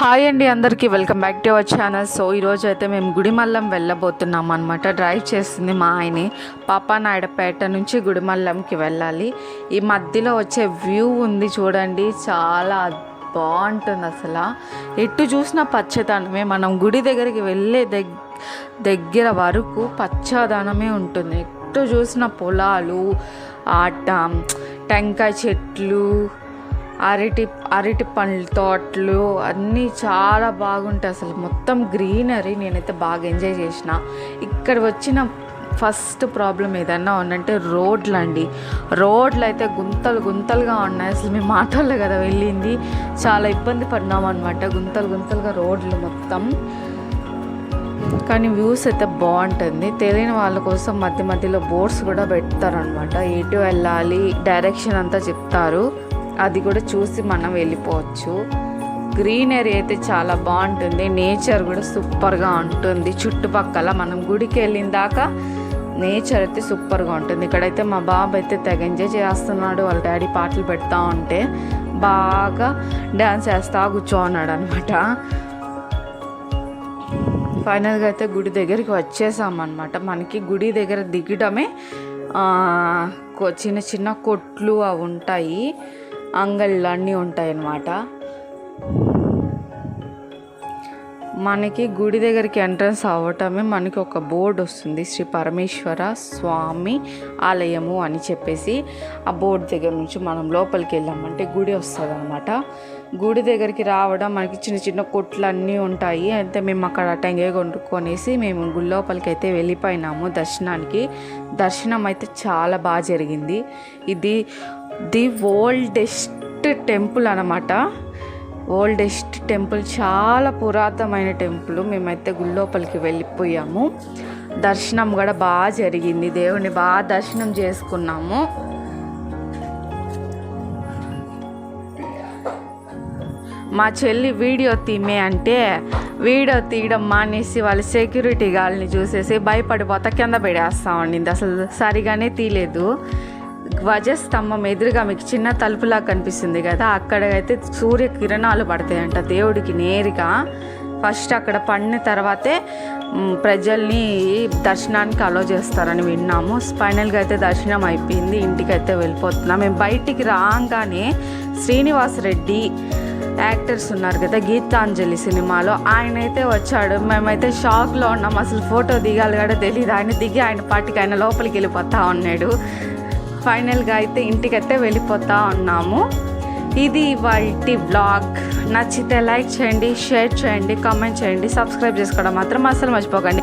Hi అండి అందరికీ welcome back to our channel. So ఈరోజు అయితే మేము గుడిమల్లం వెళ్ళబోతున్నాం అనమాట డ్రైవ్ చేస్తుంది మా ఆయనే. పాపానాయుడుపేట నుంచి గుడిమల్లంకి వెళ్ళాలి. ఈ మధ్యలో వచ్చే వ్యూ ఉంది చూడండి. చాలా బాగుంటుంది అసలు. ఎటు చూసినా పచ్చదనమే. మనం గుడి దగ్గరికి వెళ్ళే దగ్ దగ్గర వరకు పచ్చదనమే ఉంటుంది. ఎటు చూసిన పొలాలు ఆట టెంకాయ చెట్లు అరటి అరటి పండ్ల తోటలు అన్నీ చాలా బాగుంటాయి అసలు. మొత్తం గ్రీనరీ నేనైతే బాగా ఎంజాయ్ చేసిన. ఇక్కడ వచ్చిన ఫస్ట్ ప్రాబ్లం ఏదన్నా ఉందంటే రోడ్లు అండి. రోడ్లు అయితే గుంతలు గుంతలుగా ఉన్నాయి. అసలు మేము ఆటోలో కదా వెళ్ళింది. చాలా ఇబ్బంది పడినాం అనమాట గుంతలు గుంతలుగా రోడ్లు మొత్తం. కానీ వ్యూస్ అయితే బాగుంటుంది. తెలియని వాళ్ళ కోసం మధ్య మధ్యలో బోర్డ్స్ కూడా పెడతారనమాట ఎటు వెళ్ళాలి? డైరెక్షన్ అంతా చెప్తారు. అది కూడా చూసి మనం వెళ్ళిపోవచ్చు. గ్రీనరీ అయితే చాలా బాగుంటుంది. నేచర్ కూడా సూపర్గా ఉంటుంది. చుట్టుపక్కల మనం గుడికి వెళ్ళిన దాకా నేచర్ అయితే సూపర్గా ఉంటుంది. ఇక్కడైతే మా బాబు అయితే తెగ ఎంజాయ్ చేస్తున్నాడు. వాళ్ళ డాడీ పాటలు పెడతా ఉంటే బాగా డ్యాన్స్ వేస్తా కూర్చోన్నాడు అనమాట ఫైనల్గా అయితే గుడి దగ్గరికి వచ్చేసామన్నమాట. మనకి గుడి దగ్గర దిగడమే చిన్న చిన్న కొట్లు అవి ఉంటాయి. అంగళ్ళు అన్నీ ఉంటాయన్నమాట. మనకి గుడి దగ్గరికి ఎంట్రన్స్ అవ్వటమే మనకి ఒక బోర్డు వస్తుంది. శ్రీ పరమేశ్వర స్వామి ఆలయము అని చెప్పేసి ఆ బోర్డు దగ్గర నుంచి మనం లోపలికి వెళ్ళామంటే గుడి వస్తుంది అనమాట గుడి దగ్గరికి రావడం మనకి చిన్న చిన్న కొట్లు అన్నీ ఉంటాయి. అయితే మేము అక్కడ టెంగే కొనుక్కొనేసి మేము గుడి లోపలికి అయితే వెళ్ళిపోయినాము. దర్శనానికి. దర్శనం అయితే చాలా బాగా జరిగింది. ఇది ది ఓల్డెస్ట్ టెంపుల్ అనమాట ఓల్డెస్ట్ టెంపుల్ చాలా పురాతనమైన టెంపుల్. మేమైతే గుళ్ళోపలికి వెళ్ళిపోయాము. దర్శనం కూడా బాగా జరిగింది. దేవుని బాగా దర్శనం చేసుకున్నాము. మా చెల్లి వీడియో తీమే అంటే వీడియో తీయడం మానేసి వాళ్ళ సెక్యూరిటీ గాల్ని చూసేసి భయపడిపోతా కింద పెడేస్తా అసలు సరిగానే తీయలేదు. ధ్వజస్తంభం ఎదురుగా మీకు చిన్న తలుపులా కనిపిస్తుంది కదా అక్కడ అయితే సూర్య కిరణాలు పడతాయంట దేవుడికి నేరుగా. ఫస్ట్ అక్కడ పడిన తర్వాతే ప్రజల్ని దర్శనానికి అలో చేస్తారని విన్నాము. ఫైనల్గా అయితే దర్శనం అయిపోయింది ఇంటికి అయితే వెళ్ళిపోతున్నాం. మేము బయటికి రాగానే శ్రీనివాస్ రెడ్డి యాక్టర్స్ ఉన్నారు కదా గీతాంజలి సినిమాలో ఆయన అయితే వచ్చాడు. మేమైతే షాక్లో ఉన్నాం. అసలు ఫోటో దిగాలి కూడా తెలియదు ఆయన దిగి ఆయన పాటికి ఆయన లోపలికి వెళ్ళిపోతా ఉన్నాడు. ఫైనల్గా అయితే ఇంటికైతే వెళ్ళిపోతా ఉన్నాము. ఇది వాటి బ్లాగ్ నచ్చితే లైక్ చేయండి షేర్ చేయండి కామెంట్ చేయండి సబ్స్క్రైబ్ చేసుకోవడం మాత్రం అసలు మర్చిపోకండి.